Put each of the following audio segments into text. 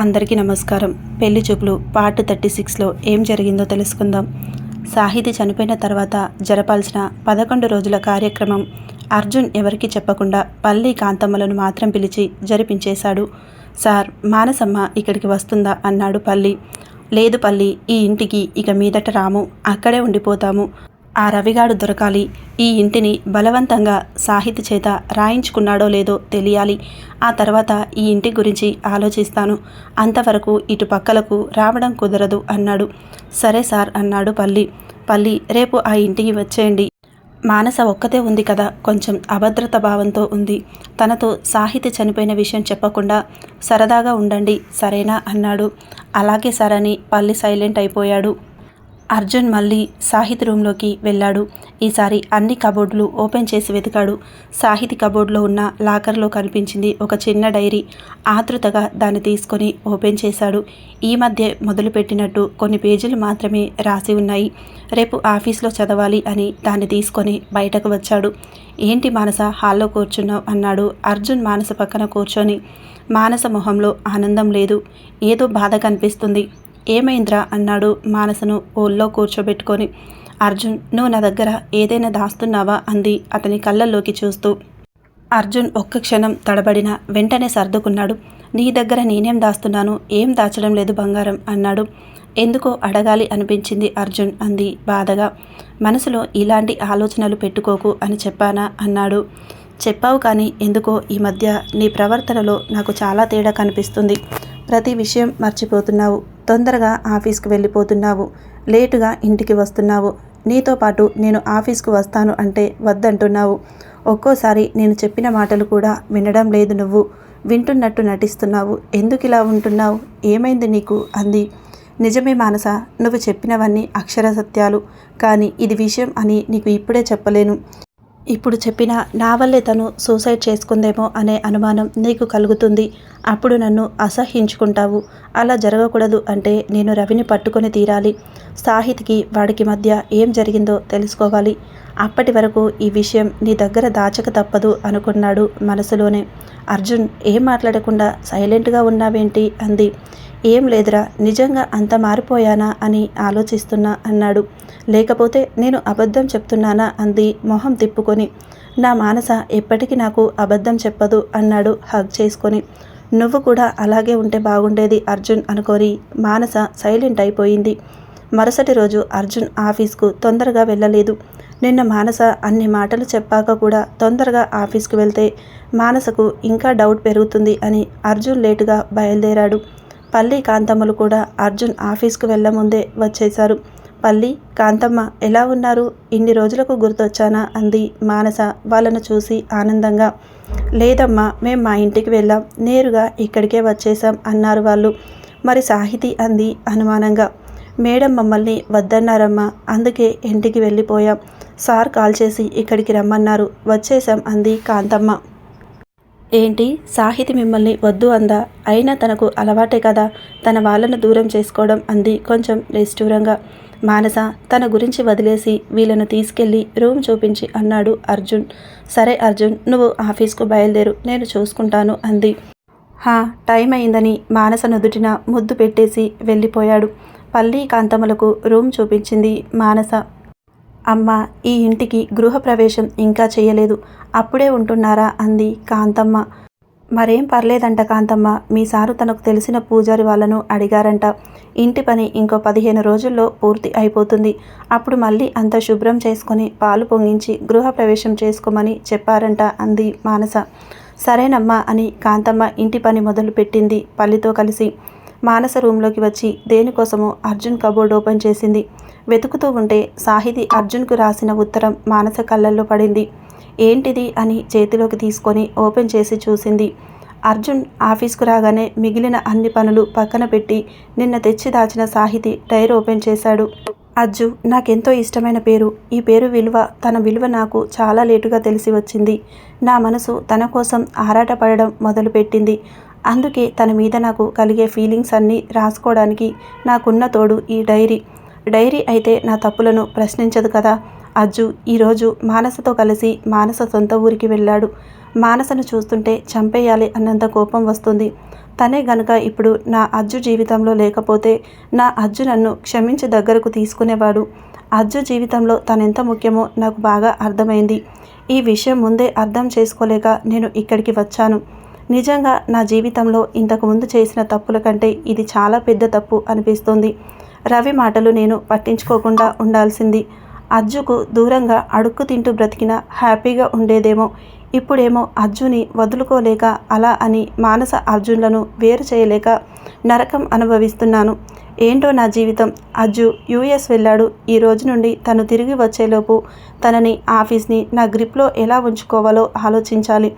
అందరికీ నమస్కారం. పెళ్ళి చూపులు పార్ట్ థర్టీ సిక్స్లో ఏం జరిగిందో తెలుసుకుందాం. సాహితి చనిపోయిన తర్వాత జరపాల్సిన పదకొండు రోజుల కార్యక్రమం అర్జున్ ఎవరికీ చెప్పకుండా పల్లి కాంతమ్మలను మాత్రం పిలిచి జరిపించేశాడు. సార్ మానసమ్మ ఇక్కడికి వస్తుందా? అన్నాడు పల్లి. లేదు పల్లి ఈ ఇంటికి ఇక మీదట రాము. అక్కడే ఉండిపోతాము. ఆ రవిగాడు దొరకాలి. ఈ ఇంటిని బలవంతంగా సాహితి చేత రాయించుకున్నాడో లేదో తెలియాలి. ఆ తర్వాత ఈ ఇంటి గురించి ఆలోచిస్తాను. అంతవరకు ఇటు పక్కలకు రావడం కుదరదు అన్నాడు. సరే సార్ అన్నాడు పల్లి. పల్లి రేపు ఆ ఇంటికి వచ్చేయండి. మానస ఒక్కతే ఉంది కదా. కొంచెం అభద్రత భావంతో ఉంది. తనతో సాహితి చనిపోయిన విషయం చెప్పకుండా సరదాగా ఉండండి సరేనా అన్నాడు. అలాగే సార్ అని పల్లి సైలెంట్ అయిపోయాడు. అర్జున్ మళ్ళీ సాహిత్ రూమ్లోకి వెళ్ళాడు. ఈసారి అన్ని కబోర్డులు ఓపెన్ చేసి వెతికాడు. సాహితి కబోర్డులో ఉన్న లాకర్లో కనిపించింది ఒక చిన్న డైరీ. ఆతృతగా దాన్ని తీసుకొని ఓపెన్ చేశాడు. ఈ మధ్య మొదలుపెట్టినట్టు కొన్ని పేజీలు మాత్రమే రాసి ఉన్నాయి. రేపు ఆఫీస్లో చదవాలి అని దాన్ని తీసుకొని బయటకు వచ్చాడు. ఏంటి మానస హాల్లో కూర్చున్నావు? అన్నాడు అర్జున్ మానస పక్కన కూర్చొని. మానస మొహంలో ఆనందం లేదు. ఏదో బాధ కనిపిస్తుంది. ఏమైంద్రా అన్నాడు మానసను ఓల్లో కూర్చోబెట్టుకొని. అర్జున్ నువ్వు నా దగ్గర ఏదైనా దాస్తున్నావా? అంది అతని కళ్ళల్లోకి చూస్తూ. అర్జున్ ఒక్క క్షణం తడబడిన వెంటనే సర్దుకున్నాడు. నీ దగ్గర నేనేం దాస్తున్నాను? ఏం దాచడం లేదు బంగారం అన్నాడు. ఎందుకో అడగాలి అనిపించింది అర్జున్ అంది బాధగా. మనసులో ఇలాంటి ఆలోచనలు పెట్టుకోకు అని చెప్పానా అన్నాడు. చెప్పావు కానీ ఎందుకో ఈ మధ్య నీ ప్రవర్తనలో నాకు చాలా తేడా కనిపిస్తుంది. ప్రతి విషయం మర్చిపోతున్నావు. తొందరగా ఆఫీస్కి వెళ్ళిపోతున్నావు. లేటుగా ఇంటికి వస్తున్నావు. నీతో పాటు నేను ఆఫీస్కు వస్తాను అంటే వద్దంటున్నావు. ఒక్కోసారి నేను చెప్పిన మాటలు కూడా వినడం లేదు నువ్వు. వింటున్నట్టు నటిస్తున్నావు. ఎందుకు ఇలా ఉంటున్నావు? ఏమైంది నీకు? అంది. నిజమే మానస నువ్వు చెప్పినవన్నీ అక్షర సత్యాలు. కానీ ఇది విషయం అని నీకు ఇప్పుడే చెప్పలేను. ఇప్పుడు చెప్పిన నా వల్లే తను సూసైడ్ చేసుకుందేమో అనే అనుమానం నీకు కలుగుతుంది. అప్పుడు నన్ను అసహ్యించుకుంటావు. అలా జరగకూడదు అంటే నేను రవిని పట్టుకొని తీరాలి. సాహితికి వాడికి మధ్య ఏం జరిగిందో తెలుసుకోవాలి. అప్పటి వరకు ఈ విషయం నీ దగ్గర దాచక తప్పదు అనుకున్నాడు మనసులోనే. అర్జున్ ఏం మాట్లాడకుండా సైలెంట్గా ఉన్నావేంటి? అంది. ఏం లేదురా నిజంగా అంత మారిపోయానా? అని ఆలోచిస్తున్నా అన్నాడు. లేకపోతే నేను అబద్ధం చెప్తున్నానా? అంది మొహం తిప్పుకొని. నా మానస ఎప్పటికీ నాకు అబద్ధం చెప్పదు అన్నాడు హగ్ చేసుకొని. నువ్వు కూడా అలాగే ఉంటే బాగుండేది అర్జున్ అనుకోని మానస సైలెంట్ అయిపోయింది. మరుసటి రోజు అర్జున్ ఆఫీస్కు తొందరగా వెళ్ళలేదు. నిన్న మానస అన్ని మాటలు చెప్పాక కూడా తొందరగా ఆఫీస్కు వెళ్తే మానసకు ఇంకా డౌట్ పెరుగుతుంది అని అర్జున్ లేటుగా బయలుదేరాడు. పల్లి కాంతమ్మలు కూడా అర్జున్ ఆఫీస్కు వెళ్ళముందే వచ్చేశారు. పల్లి కాంతమ్మ ఎలా ఉన్నారు? ఇన్ని రోజులకు గుర్తొచ్చానా? అంది మానస వాళ్ళను చూసి ఆనందంగా. లేదమ్మా మేం మా ఇంటికి వెళ్ళాం. నేరుగా ఇక్కడికే వచ్చేసాం అన్నారు వాళ్ళు. మరి సాహితి అంది అనుమానంగా. మేడం మమ్మల్ని వద్దన్నారమ్మా అందుకే ఇంటికి వెళ్ళిపోయాం. సార్ కాల్ చేసి ఇక్కడికి రమ్మన్నారు. వచ్చేసాం అంది కాంతమ్మ. ఏంటి? సాహితి మిమ్మల్ని వద్దు అందా? అయినా తనకు అలవాటే కదా. తన వాళ్ళను దూరం చేసుకోవడం అంది కొంచెం నిష్ఠూరంగా. మానస తన గురించి వదిలేసి వీళ్ళను తీసుకెళ్ళి రూమ్ చూపించి అన్నాడు అర్జున్. సరే అర్జున్ నువ్వు ఆఫీస్కు బయలుదేరు. నేను చూసుకుంటాను అంది. హా టైం అయిందని మానస నుదుటిన ముద్దు పెట్టేసి వెళ్ళిపోయాడు. పల్లి కాంతములకు రూమ్ చూపించింది మానస. అమ్మ ఈ ఇంటికి గృహప్రవేశం ఇంకా చేయలేదు అప్పుడే ఉంటున్నారా? అంది కాంతమ్మ. మరేం పర్లేదంట కాంతమ్మ. మీ సారు తనకు తెలిసిన పూజారి వాళ్ళను అడిగారంట. ఇంటి పని ఇంకో పదిహేను రోజుల్లో పూర్తి అయిపోతుంది. అప్పుడు మళ్ళీ అంత శుభ్రం చేసుకొని పాలు పొంగించి గృహప్రవేశం చేసుకోమని చెప్పారంట అంది మానస. సరేనమ్మా అని కాంతమ్మ ఇంటి పని మొదలుపెట్టింది పల్లితో కలిసి. మానస రూమ్లోకి వచ్చి దేనికోసమో అర్జున్ కబోర్డ్ ఓపెన్ చేసింది. వెతుకుతూ ఉంటే సాహితి అర్జున్కు రాసిన ఉత్తరం మానస కళ్ళల్లో పడింది. ఏంటిది అని చేతిలోకి తీసుకొని ఓపెన్ చేసి చూసింది. అర్జున్ ఆఫీస్కు రాగానే మిగిలిన అన్ని పనులు పక్కన పెట్టి నిన్న తెచ్చి దాచిన సాహితి టైర్ ఓపెన్ చేశాడు. అజ్జు నాకెంతో ఇష్టమైన పేరు. ఈ పేరు విలువ తన విలువ నాకు చాలా లేటుగా తెలిసి వచ్చింది. నా మనసు తన కోసం ఆరాటపడడం మొదలుపెట్టింది. అందుకే తన మీద నాకు కలిగే ఫీలింగ్స్ అన్నీ రాసుకోవడానికి నాకున్న తోడు ఈ డైరీ. డైరీ అయితే నా తప్పులను ప్రశ్నించదు కదా. అజ్జు ఈరోజు మానసతో కలిసి మానస సొంత ఊరికి వెళ్ళాడు. మానసను చూస్తుంటే చంపేయాలి అన్నంత కోపం వస్తుంది. తనే గనుక ఇప్పుడు నా అజ్జు జీవితంలో లేకపోతే నా అజ్జు నన్ను క్షమించి దగ్గరకు తీసుకునేవాడు. అజ్జు జీవితంలో తనెంత ముఖ్యమో నాకు బాగా అర్థమైంది. ఈ విషయం ముందే అర్థం చేసుకోలేక నేను ఇక్కడికి వచ్చాను. నిజంగా నా జీవితంలో ఇంతకుముందు చేసిన తప్పుల కంటే ఇది చాలా పెద్ద తప్పు అనిపిస్తుంది. రవి మాటలు నేను పట్టించుకోకుండా ఉండాల్సింది. అజ్జుకు దూరంగా అడుక్కు తింటూ బ్రతికిన హ్యాపీగా ఉండేదేమో. ఇప్పుడేమో అర్జుని వదులుకోలేక అలా అని మానస అర్జున్లను వేరు చేయలేక నరకం అనుభవిస్తున్నాను. ఏంటో నా జీవితం. అజ్జు యూఎస్ వెళ్ళాడు. ఈ రోజు నుండి తను తిరిగి వచ్చేలోపు తనని ఆఫీస్ని నా గ్రిప్లో ఎలా ఉంచుకోవాలో ఆలోచించాలి.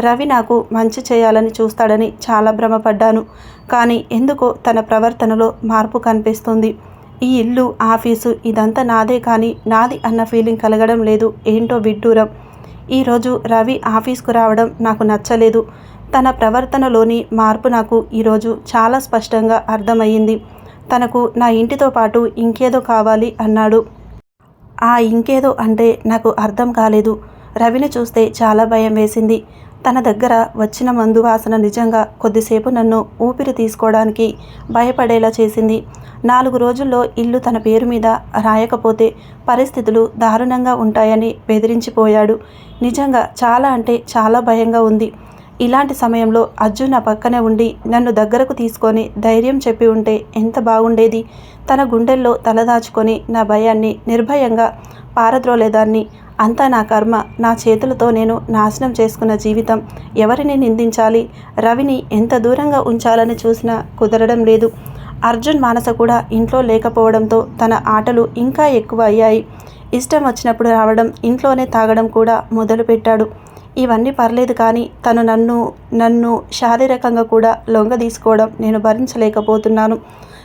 రవి నాకు మంచి చేయాలని చూస్తాడని చాలా భ్రమపడ్డాను. కానీ ఎందుకో తన ప్రవర్తనలో మార్పు కనిపిస్తుంది. ఈ ఇల్లు ఆఫీసు ఇదంతా నాదే కానీ నాది అన్న ఫీలింగ్ కలగడం లేదు. ఏంటో విడ్డూరం. ఈరోజు రవి ఆఫీస్కు రావడం నాకు నచ్చలేదు. తన ప్రవర్తనలోని మార్పు నాకు ఈరోజు చాలా స్పష్టంగా అర్థమయ్యింది. తనకు నా ఇంటితో పాటు ఇంకేదో కావాలి అన్నాడు. ఆ ఇంకేదో అంటే నాకు అర్థం కాలేదు. రవిని చూస్తే చాలా భయం వేసింది. తన దగ్గర వచ్చిన మందు వాసన నిజంగా కొద్దిసేపు నన్ను ఊపిరి తీసుకోవడానికి భయపడేలా చేసింది. నాలుగు రోజుల్లో ఇల్లు తన పేరు మీద రాయకపోతే పరిస్థితులు దారుణంగా ఉంటాయని బెదిరించిపోయాడు. నిజంగా చాలా అంటే చాలా భయంగా ఉంది. ఇలాంటి సమయంలో అర్జున్ నా పక్కనే ఉండి నన్ను దగ్గరకు తీసుకొని ధైర్యం చెప్పి ఉంటే ఎంత బాగుండేది? తన గుండెల్లో తలదాచుకొని నా భయాన్ని నిర్భయంగా పారద్రోలేదాన్ని. అంతా నా కర్మ. నా చేతులతో నేను నాశనం చేసుకున్న జీవితం ఎవరిని నిందించాలి? రవిని ఎంత దూరంగా ఉంచాలని చూసినా కుదరడం లేదు. అర్జున్ మానస కూడా ఇంట్లో లేకపోవడంతో తన ఆటలు ఇంకా ఎక్కువ అయ్యాయి. ఇష్టం వచ్చినప్పుడు రావడం ఇంట్లోనే తాగడం కూడా మొదలుపెట్టాడు. ఇవన్నీ పర్లేదు కానీ తను నన్ను నన్ను శారీరకంగా కూడా లొంగ తీసుకోవడం నేను భరించలేకపోతున్నాను.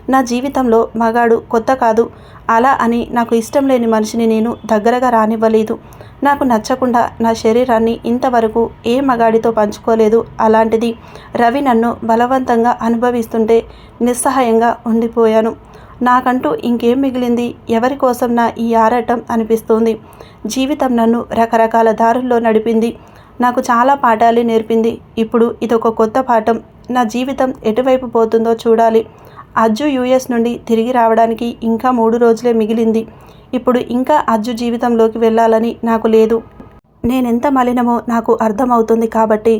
నా జీవితంలో మగాడు కొత్త కాదు. అలా అని నాకు ఇష్టం లేని మనిషిని నేను దగ్గరగా రానివ్వలేదు. నాకు నచ్చకుండా నా శరీరాన్ని ఇంతవరకు ఏ మగాడితో పంచుకోలేదు. అలాంటిది రవి నన్ను బలవంతంగా అనుభవిస్తుంటే నిస్సహాయంగా ఉండిపోయాను. నాకంటూ ఇంకేం మిగిలింది? ఎవరి కోసం నా ఈ ఆరాటం అనిపిస్తుంది? జీవితం నన్ను రకరకాల దారుల్లో నడిపింది. నాకు చాలా పాఠాలు నేర్పింది. ఇప్పుడు ఇదొక కొత్త పాఠం. నా జీవితం ఎటువైపు పోతుందో చూడాలి. అజ్జు యూఎస్ నుండి తిరిగి రావడానికి ఇంకా మూడు రోజులే మిగిలింది. ఇప్పుడు ఇంకా అజ్జు జీవితంలోకి వెళ్ళాలని నాకు లేదు. నేనెంత మలినమో నాకు అర్థమవుతుంది కాబట్టి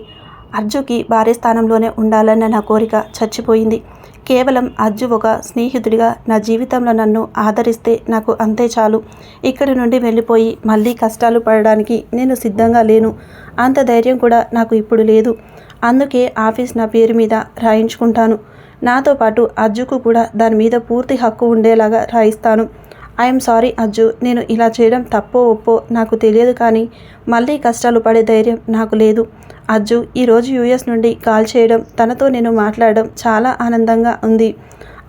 అర్జుకి భార్య స్థానంలోనే ఉండాలన్న నా కోరిక చచ్చిపోయింది. కేవలం అర్జు ఒక స్నేహితుడిగా నా జీవితంలో నన్ను ఆదరిస్తే నాకు అంతే చాలు. ఇక్కడి నుండి వెళ్ళిపోయి మళ్ళీ కష్టాలు పడడానికి నేను సిద్ధంగా లేను. అంత ధైర్యం కూడా నాకు ఇప్పుడు లేదు. అందుకే ఆఫీస్ నా పేరు మీద రాయించుకుంటాను. నాతో పాటు అజ్జుకు కూడా దాని మీద పూర్తి హక్కు ఉండేలాగా రాయిస్తాను. ఐఎమ్ సారీ అజ్జు నేను ఇలా చేయడం తప్పో ఒప్పో నాకు తెలియదు కానీ మళ్ళీ కష్టాలు పడే ధైర్యం నాకు లేదు. అజ్జు ఈరోజు యూఎస్ నుండి కాల్ చేయడం తనతో నేను మాట్లాడడం చాలా ఆనందంగా ఉంది.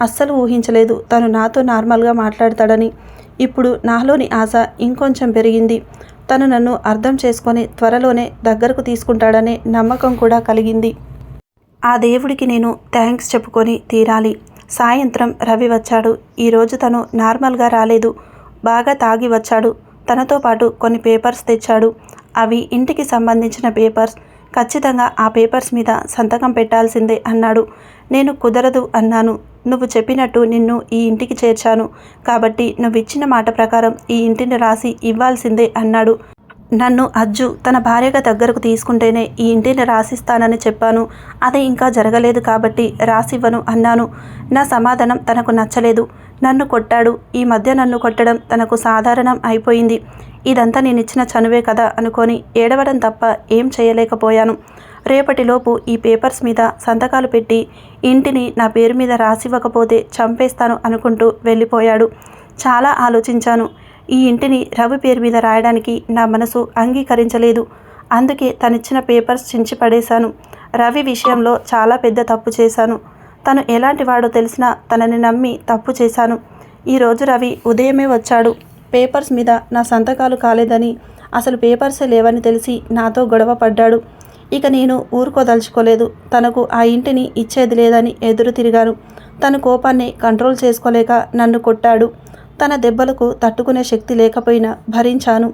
అస్సలు ఊహించలేదు తను నాతో నార్మల్గా మాట్లాడతాడని. ఇప్పుడు నాలోని ఆశ ఇంకొంచెం పెరిగింది. తను నన్ను అర్థం చేసుకొని త్వరలోనే దగ్గరకు తీసుకుంటాడనే నమ్మకం కూడా కలిగింది. ఆ దేవుడికి నేను థ్యాంక్స్ చెప్పుకొని తీరాలి. సాయంత్రం రవి వచ్చాడు. ఈరోజు తను నార్మల్గా రాలేదు. బాగా తాగి వచ్చాడు. తనతో పాటు కొన్ని పేపర్స్ తెచ్చాడు. అవి ఇంటికి సంబంధించిన పేపర్స్. ఖచ్చితంగా ఆ పేపర్స్ మీద సంతకం పెట్టాల్సిందే అన్నాడు. నేను కుదరదు అన్నాను. నువ్వు చెప్పినట్టు నిన్ను ఈ ఇంటికి చేర్చాను. కాబట్టి నువ్వు ఇచ్చిన మాట ప్రకారం ఈ ఇంటిని రాసి ఇవ్వాల్సిందే అన్నాడు. నన్ను అజ్జు తన భార్యగా దగ్గరకు తీసుకుంటేనే ఈ ఇంటిని రాసిస్తానని చెప్పాను. అది ఇంకా జరగలేదు కాబట్టి రాసివ్వను అన్నాను. నా సమాధానం తనకు నచ్చలేదు. నన్ను కొట్టాడు. ఈ మధ్య నన్ను కొట్టడం తనకు సాధారణం అయిపోయింది. ఇదంతా నేను ఇచ్చిన చనువే కదా అనుకొని ఏడవడం తప్ప ఏం చేయలేకపోయాను. రేపటిలోపు ఈ పేపర్స్ మీద సంతకాలు పెట్టి ఇంటిని నా పేరు మీద రాసివ్వకపోతే చంపేస్తాను అనుకుంటూ వెళ్ళిపోయాడు. చాలా ఆలోచించాను. ఈ ఇంటిని రవి పేరు మీద రాయడానికి నా మనసు అంగీకరించలేదు. అందుకే తనిచ్చిన పేపర్స్ చించి పడేశాను. రవి విషయంలో చాలా పెద్ద తప్పు చేశాను. తను ఎలాంటి వాడో తెలిసినా తనని నమ్మి తప్పు చేశాను. ఈరోజు రవి ఉదయమే వచ్చాడు. పేపర్స్ మీద నా సంతకాలు కాలేదని అసలు పేపర్సే లేవని తెలిసి నాతో గొడవ పడ్డాడు. ఇక నేను ఊరుకోదలుచుకోలేదు. తనకు ఆ ఇంటిని ఇచ్చేది లేదని ఎదురు తిరిగాను. తన కోపాన్ని కంట్రోల్ చేసుకోలేక నన్ను కొట్టాడు. తన దెబ్బలకు తట్టుకునే శక్తి లేకపోయినా భరించాను.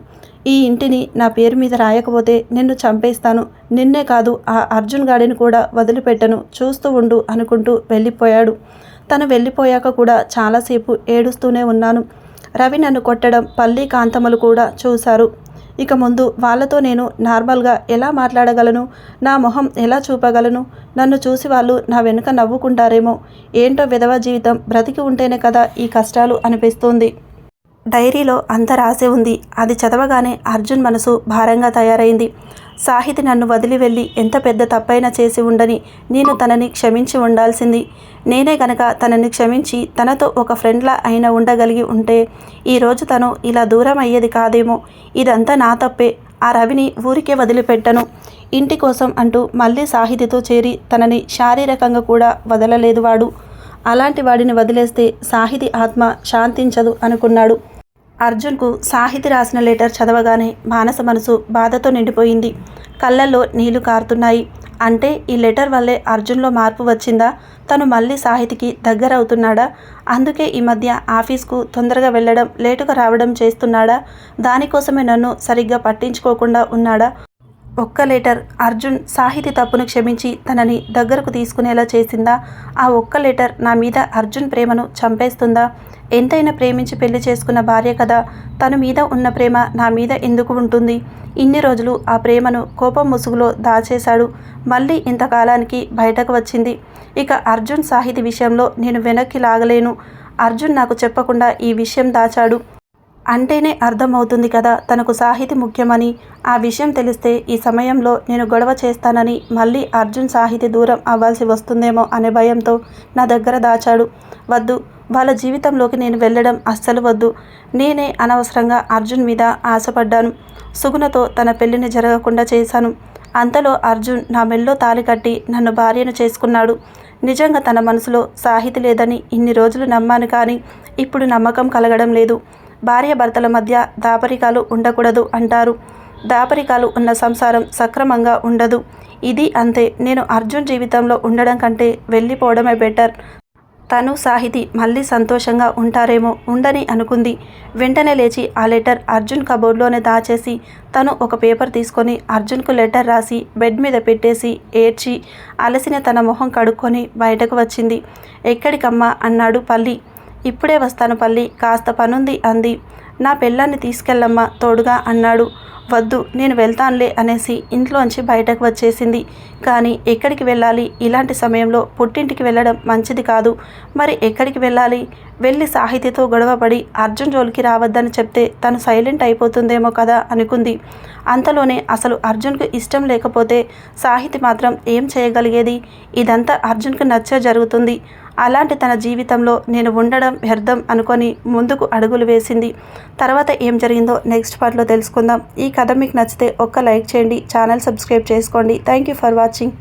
ఈ ఇంటిని నా పేరు మీద రాయకపోతే నిన్ను చంపేస్తాను. నిన్నే కాదు ఆ అర్జున్ గాడిని కూడా వదిలిపెట్టను. చూస్తూ ఉండు అనుకుంటూ వెళ్ళిపోయాడు. తను వెళ్ళిపోయాక కూడా చాలాసేపు ఏడుస్తూనే ఉన్నాను. రవి నన్ను కొట్టడం పల్లి కాంతమ్మలు కూడా చూశారు. ఇక ముందు వాళ్ళతో నేను నార్మల్గా ఎలా మాట్లాడగలను? నా మొహం ఎలా చూపగలను? నన్ను చూసి వాళ్ళు నా వెనుక నవ్వుకుంటారేమో? ఏంటో విధవ జీవితం బ్రతికి ఉంటేనే కదా ఈ కష్టాలు అనిపిస్తుంది. డైరీలో అంత రాసి ఉంది. అది చదవగానే అర్జున్ మనసు భారంగా తయారైంది. సాహితి నన్ను వదిలి వెళ్ళి ఎంత పెద్ద తప్పైనా చేసి ఉండని నేను తనని క్షమించి ఉండాల్సింది. నేనే గనక తనని క్షమించి తనతో ఒక ఫ్రెండ్లా అయినా ఉండగలిగి ఉంటే ఈరోజు తను ఇలా దూరం అయ్యేది కాదేమో. ఇదంతా నా తప్పే. ఆ రవిని ఊరికే వదిలిపెట్టను. ఇంటి కోసం అంటూ మళ్ళీ సాహితితో చేరి తనని శారీరకంగా కూడా వదలలేదు వాడు. అలాంటి వాడిని వదిలేస్తే సాహితి ఆత్మ శాంతించదు అనుకున్నాడు. అర్జున్కు సాహితి రాసిన లెటర్ చదవగానే మానస మనసు బాధతో నిండిపోయింది. కళ్ళల్లో నీళ్ళు కారుతున్నాయి. అంటే ఈ లెటర్ వల్లే అర్జున్లో మార్పు వచ్చిందా? తను మళ్ళీ సాహితికి దగ్గర అవుతున్నాడా? అందుకే ఈ మధ్య ఆఫీస్కు తొందరగా వెళ్ళడం లేటుగా రావడం చేస్తున్నాడా? దానికోసమే నన్ను సరిగ్గా పట్టించుకోకుండా ఉన్నాడా? ఒక్క లెటర్ అర్జున్ సాహితి తప్పును క్షమించి తనని దగ్గరకు తీసుకునేలా చేసిందా? ఆ ఒక్క లెటర్ నా మీద అర్జున్ ప్రేమను చంపేస్తుందా? ఎంతైనా ప్రేమించి పెళ్ళి చేసుకున్న భార్య కదా. తన మీద ఉన్న ప్రేమ నా మీద ఎందుకు ఉంటుంది? ఇన్ని రోజులు ఆ ప్రేమను కోపం ముసుగులో దాచేశాడు. మళ్ళీ ఇంతకాలానికి బయటకు వచ్చింది. ఇక అర్జున్ సాహితి విషయంలో నేను వెనక్కి లాగలేను. అర్జున్ నాకు చెప్పకుండా ఈ విషయం దాచాడు. అంటేనే అర్థమవుతుంది కదా తనకు సాహితి ముఖ్యమని. ఆ విషయం తెలిస్తే ఈ సమయంలో నేను గొడవ చేస్తానని మళ్ళీ అర్జున్ సాహితి దూరం అవ్వాల్సి వస్తుందేమో అనే భయంతో నా దగ్గర దాచాడు. వద్దు వాళ్ళ జీవితంలోకి నేను వెళ్ళడం అస్సలు వద్దు. నేనే అనవసరంగా అర్జున్ మీద ఆశపడ్డాను. సుగుణతో తన పెళ్ళిని జరగకుండా చేశాను. అంతలో అర్జున్ నా మెల్లో తాలి కట్టి నన్ను భార్యను చేసుకున్నాడు. నిజంగా తన మనసులో సాహితి లేదని ఇన్ని రోజులు నమ్మాను కానీ ఇప్పుడు నమ్మకం కలగడం లేదు. భార్య భర్తల మధ్య దాపరికాలు ఉండకూడదు అంటారు. దాపరికాలు ఉన్న సంసారం సక్రమంగా ఉండదు. ఇది అంతే. నేను అర్జున్ జీవితంలో ఉండడం కంటే వెళ్ళిపోవడమే బెటర్. తను సాహితి మళ్ళీ సంతోషంగా ఉంటారేమో ఉండని అనుకుంది. వెంటనే లేచి ఆ లెటర్ అర్జున్ కబోర్డ్లోనే దాచేసి తను ఒక పేపర్ తీసుకొని అర్జున్కు లెటర్ రాసి బెడ్ మీద పెట్టేసి ఏడ్చి అలసిన తన మొహం కడుక్కొని బయటకు వచ్చింది. ఎక్కడికమ్మా? అన్నాడు పల్లి. ఇప్పుడే వస్తాను పల్లి కాస్త పనుంది అంది. నా పెళ్ళాన్ని తీసుకెళ్ళమ్మా తోడుగా అన్నాడు. వద్దు నేను వెళ్తానులే అనేసి ఇంట్లోంచి బయటకు వచ్చేసింది. కానీ ఎక్కడికి వెళ్ళాలి? ఇలాంటి సమయంలో పుట్టింటికి వెళ్ళడం మంచిది కాదు. మరి ఎక్కడికి వెళ్ళాలి? వెళ్ళి సాహితీతో గొడవపడి అర్జున్ జోలికి రావద్దని చెప్తే తను సైలెంట్ అయిపోతుందేమో కదా అనుకుంది. అంతలోనే అసలు అర్జున్కు ఇష్టం లేకపోతే సాహితి మాత్రం ఏం చేయగలిగేది? ఇదంతా అర్జున్కు నచ్చే జరుగుతుంది. అలాంటి తన జీవితంలో నేను ఉండడం వ్యర్థం అనుకొని ముందుకు అడుగులు వేసింది. తర్వాత ఏం జరిగిందో నెక్స్ట్ పార్ట్లో తెలుసుకుందాం. ఈ కథ మీకు నచ్చితే ఒక్క లైక్ చేయండి. ఛానల్ సబ్స్క్రైబ్ చేసుకోండి. Thank you for watching